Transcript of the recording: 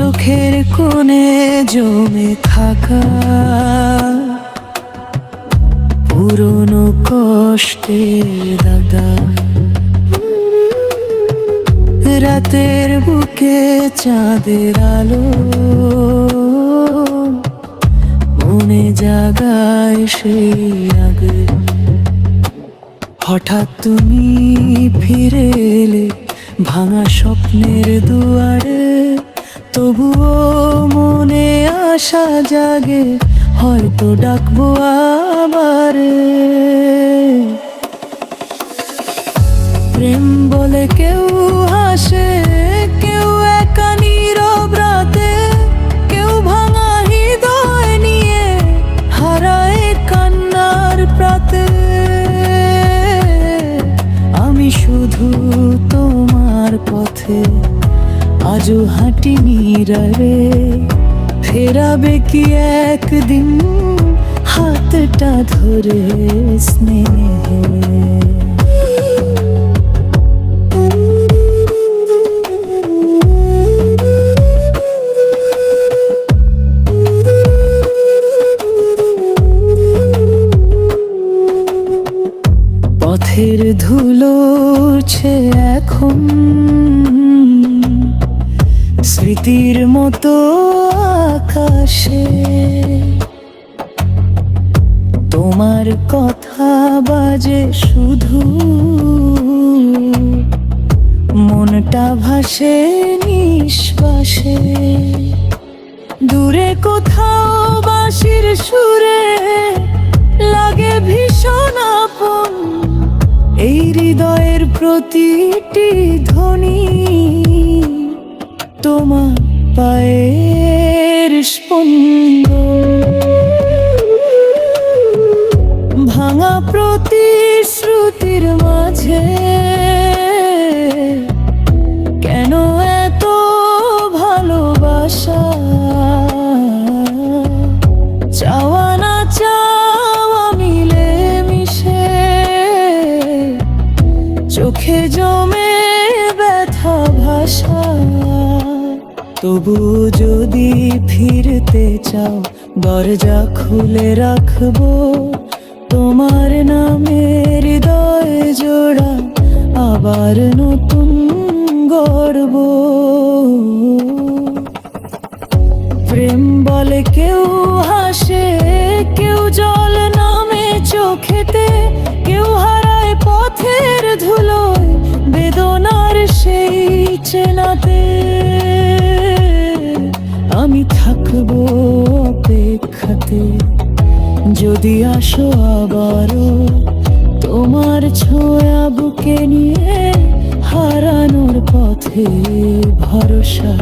চোখের কোণে জমে থাকা পুরনো কষ্টের দাদা রাতের বুকে চাঁদের আলো। মনে জাগায় সেই আগে হঠাৎ তুমি ফিরে এলে ভাঙা স্বপ্নের দুয়ারে। তবুও মনে আশা জাগে, হয়তো ডাকবো আবার। প্রেম বলে কেউ হাসে, কেউ একা নীরব রাতে, কেউ ভাঙা হৃদয় নিয়ে হারায় কান্নার প্রাতে। আমি শুধু তোমার পথে আজও হাঁটি রে ফেরাবে কি একদিন হাতটা ধরে স্নেহে। পথের ধুলো উড়ছে এখন। স্মৃতির মতো আকাশে। তোমার কথা বাজে শুধু। মনটা ভাসে নিশ্বাসে। দূরে কোথাও বাঁশির সুরে লাগে ভীষণ আপন। এই হৃদয়ের প্রতিটি ধ্বনি। তোমার পায়ের স্পন্দন ভাঙা প্রতিশ্রুতির মাঝে কেন এত ভালোবাসা? চাওয়া না চাওয়া মিলে মিশে চোখে জমে তবু যদি ফিরতে চাও, দরজা খুলে রাখব। তোমার নামে হৃদয় জোড়া আবার নতুন গর্ব। প্রেম বলে কেউ হাসে, কেউ জল নামে চোখেতে, কেউ হারায় পথের ধুলোয়, বেদনার সেই চেনাতে। থাকব অপেক্ষাতে। যদি আসো আবারও তোমার ছোঁয়া বুকে নিয়ে হারানোর পথে ভরসা।